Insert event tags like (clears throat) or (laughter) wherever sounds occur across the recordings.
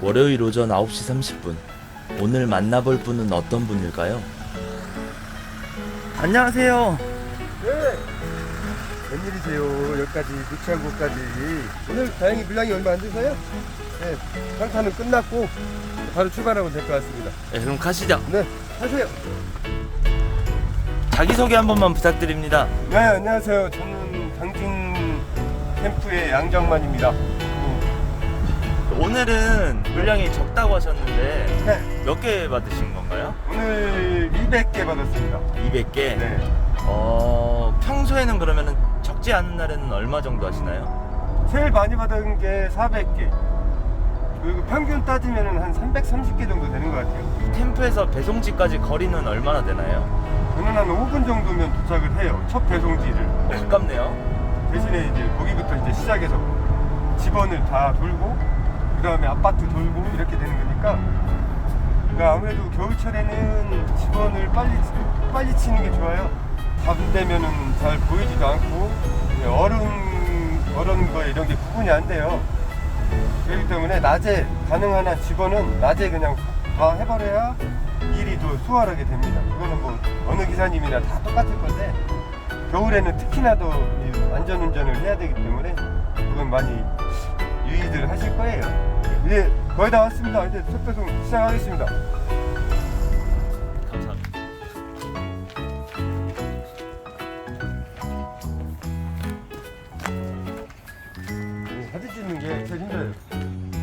월요일 오전 9시 30분. 오늘 만나볼 분은 어떤 분일까요? 안녕하세요. 네. 웬일이세요? 여기까지 누추한 곳까지. 오늘 다행히 물량이 얼마 안 돼서요. 네. 상타는 끝났고 바로 출발하면 될 것 같습니다. 네, 그럼 가시죠. 네. 하세요. 자기소개 한 번만 부탁드립니다. 네, 안녕하세요. 저는 당진 캠프의 양정만입니다. 음, 오늘은 물량이 적다고 하셨는데 네. 몇 개 받으신 건가요? 오늘 200개 받았습니다. 200개. 네. 어, 평소에는 그러면은 적지 않은 날에는 얼마 정도 하시나요? 제일 많이 받은 게 400개. 그리고 평균 따지면 한 330개 정도 되는 것 같아요. 캠프에서 배송지까지 거리는 얼마나 되나요? 저는 한 5분 정도면 도착을 해요. 첫 배송지를. 어, 가깝네요. 대신에 이제 거기부터 이제 시작해서 집원을 다 돌고 그 다음에 아파트 돌고 이렇게 되는 거니까 그러니까 아무래도 겨울철에는 집원을 빨리 빨리 치는 게 좋아요. 밤 되면은 잘 보이지도 않고 얼음 얼음 거 이런 게 구분이 안 돼요. 그렇기 때문에 낮에 가능한 한 집원은 낮에 그냥 다 해버려야 일이 더 수월하게 됩니다. 그거는 뭐 어느 기사님이나 다 똑같을 건데 겨울에는 특히나 더이 안전운전을 해야 되기 때문에 그건 많이 유의들 하실 거예요. 이제 거의 다 왔습니다. 이제 첫 배송 시작하겠습니다. 감사합니다. 이 사진 찍는 게 제일 힘들어요.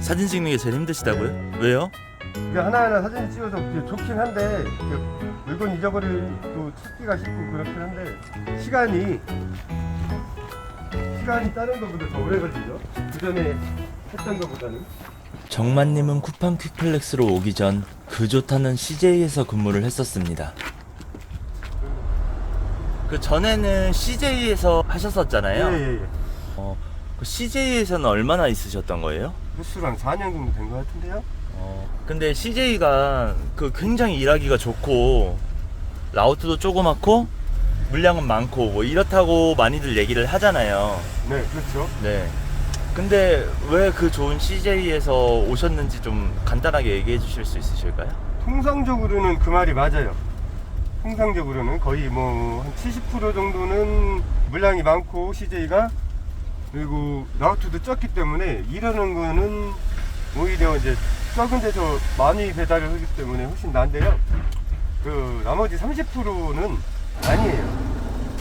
사진 찍는 게 제일 힘드시다고요? 왜요? 그 하나하나 사진 찍어서 좋긴 한데 그 물건 잊어버리고 찾기가 쉽고 그렇긴 한데 시간이 시간이 다른 것보다 더 오래 걸리죠. 그 전에 했던 것보다는. 정만님은 쿠팡 퀵플렉스로 오기 전 그 좋다는 CJ에서 근무를 했었습니다. 그 전에는 CJ에서 하셨었잖아요. 예, 예, 예. 어, 그 CJ에서는 얼마나 있으셨던 거예요? 횟수랑 4년 정도 된 것 같은데요. 어, 근데 CJ가 그 굉장히 일하기가 좋고 라우트도 조그맣고 물량은 많고 뭐 이렇다고 많이들 얘기를 하잖아요. 네, 그렇죠. 네. 근데 왜 그 좋은 CJ에서 오셨는지 좀 간단하게 얘기해 주실 수 있으실까요? 통상적으로는 그 말이 맞아요. 통상적으로는 거의 뭐 한 70% 정도는 물량이 많고 CJ가 그리고 라우트도 적기 때문에 이러는 거는 오히려 이제 적은 데서 많이 배달을 하기 때문에 훨씬 난데요. 그 나머지 30%는 아니에요.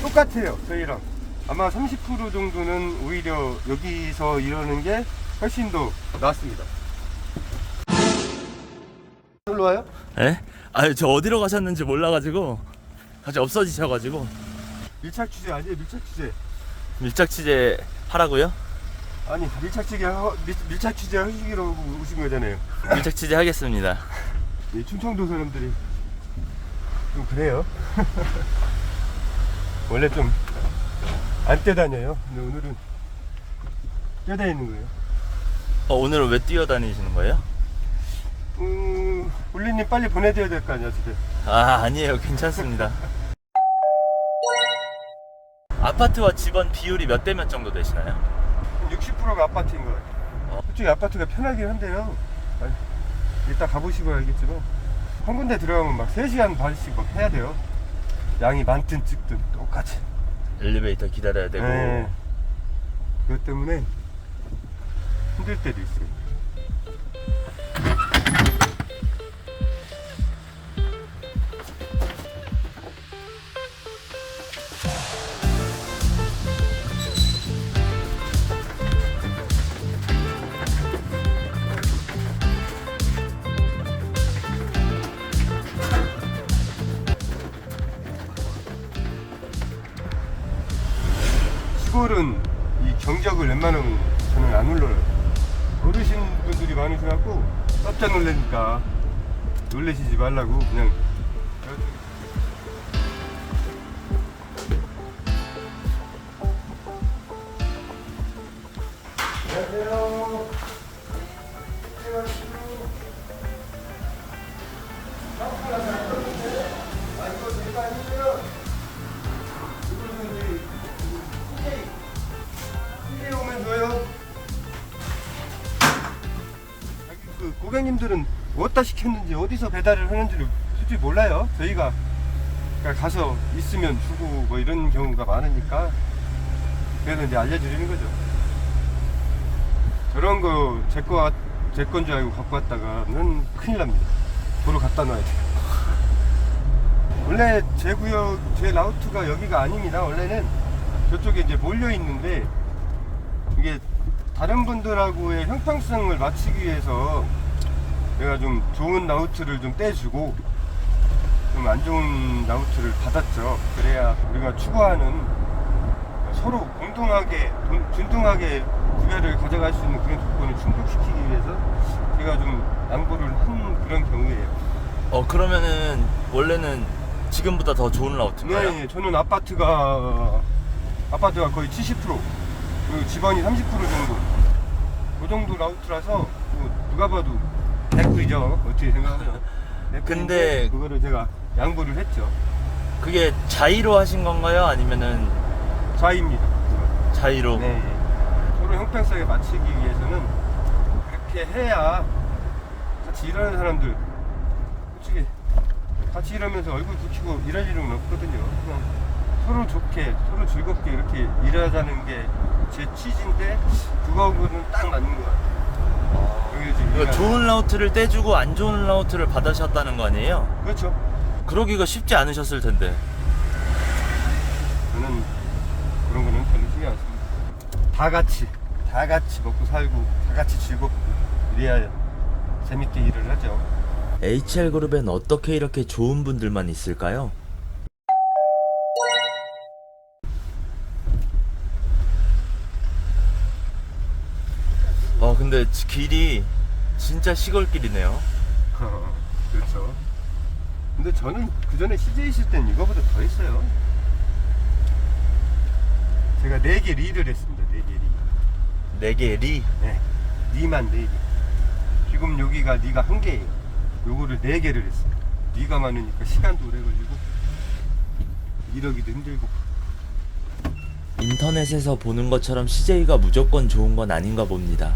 똑같아요. 저희랑. 아마 30% 정도는 오히려 여기서 이러는 게 훨씬 더 낫습니다. 일로 와요? 예? 아유 저 어디로 가셨는지 몰라가지고 갑자기 없어지셔가지고 밀착 취재 아니에요 밀착 취재 밀착 취재 하라고요? 아니 밀착 취재 하, 밀, 밀착 취재 하시기로 오신 거잖아요 (clears throat) 밀착 취재 하겠습니다. 이 충청도 사람들이 좀 그래요 (laughs) 원래 좀 안 떼다녀요 근데 오늘은 떼다니는 거예요 어, 오늘은 왜 뛰어다니시는 거예요? 음 울리님 빨리 보내줘야 될 거 아니야 집에 아 아니에요 괜찮습니다. (laughs) 아파트와 집안 비율이 몇 대 몇 정도 되시나요? 60%가 아파트인 것 같아요 어. 솔직히 아파트가 편하긴 한데요 아니, 이따 가보시고 알겠지만 한 군데 들어가면 막 3시간 반씩 막 해야 돼요 양이 많든 적든 똑같이 엘리베이터 기다려야 되고 네. 그것 때문에 힘들 때도 있어요. 시골은 이 경적을 웬만하면 저는 안 눌러요. 어르신 분들이 많으셔갖고 깜짝 놀라니까 놀라시지 말라고 그냥 안녕하세요. 그 고객님들은 어디다 시켰는지 어디서 배달을 하는지를 솔직히 몰라요. 저희가 그러니까 가서 있으면 주고 뭐 이런 경우가 많으니까 그래서 이제 알려드리는 거죠. 저런 거 제 거 제 건 줄 알고 갖고 왔다가는 큰일 납니다. 도로 갖다 놔야 돼요. 원래 제 구역 제 라우트가 여기가 아닙니다. 원래는 저쪽에 이제 몰려 있는데 이게 다른 분들하고의 형평성을 맞추기 위해서 내가 좀 좋은 라우트를 좀 떼주고 좀 안 좋은 라우트를 받았죠. 그래야 우리가 추구하는 서로 공동하게 돈- 균등하게 구별을 가져갈 수 있는 그런 조건을 충족시키기 위해서 제가 좀 양보를 한 그런 경우예요. 어 그러면은 원래는 지금보다 더 좋은 라우트인가요? 네, 저는 아파트가 아파트가 거의 70% 그리고 집안이 30% 정도 그 정도 라우트라서 뭐 누가 봐도 개꿀이죠 어떻게 생각하면 개꿀인데 (laughs) 근데- 그거를 제가 양보를 했죠 그게 자의로 하신 건가요? 아니면은 자입니다 자의로? 네 서로 형평성에 맞추기 위해서는 그렇게 해야 같이 일하는 사람들 솔직히 같이 일하면서 얼굴 붉히고 일할 일은 없거든요. 그냥 서로 좋게, 서로 즐겁게 이렇게 일하자는 게 제 취지인데 그거하고는 딱 맞는 것 같아요. 지금 그러니까 좋은 라우트를 떼주고 안 좋은 라우트를 받으셨다는 거 아니에요? 그렇죠. 그러기가 쉽지 않으셨을 텐데. 저는 그런 거는 별로 신경 안 씁니다. 다 같이, 다 같이 먹고 살고, 다 같이 즐겁고 이래야 재밌게 일을 하죠. HL그룹엔 어떻게 이렇게 좋은 분들만 있을까요? 근데 지- 길이 진짜 시골길이네요. (laughs) 그렇죠. 근데 저는 그 전에 CJ 있을 땐 이거보다 더 했어요. 제가 4개 리를 했습니다. 4개 리. 네개 리. 네. 리만 4개. 지금 여기가 리가 한 개예요. 요거를 4개를 했어요. 리가 많으니까 시간도 오래 걸리고 이러기도 힘들고. 인터넷에서 보는 것처럼 CJ가 무조건 좋은 건 아닌가 봅니다.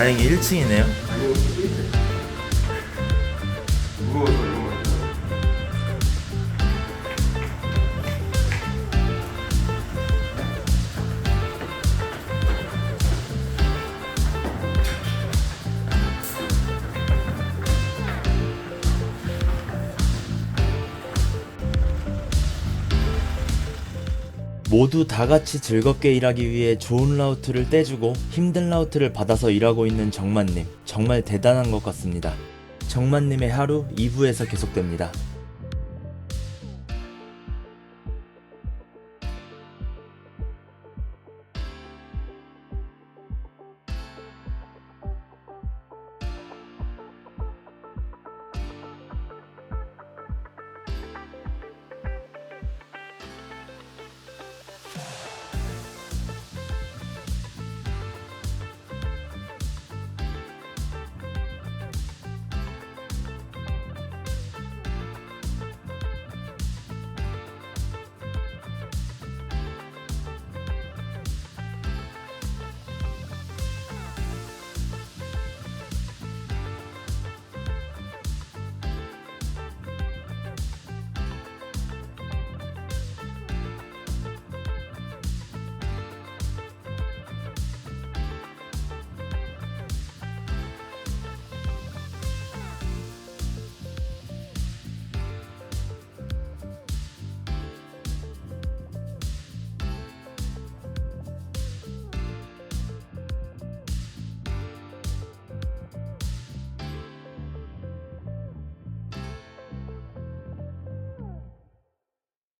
다행히 1층이네요. 모두 다 같이 즐겁게 일하기 위해 좋은 라우트를 떼주고 힘든 라우트를 받아서 일하고 있는 정만님. 정말 대단한 것 같습니다. 정만님의 하루 2부에서 계속됩니다.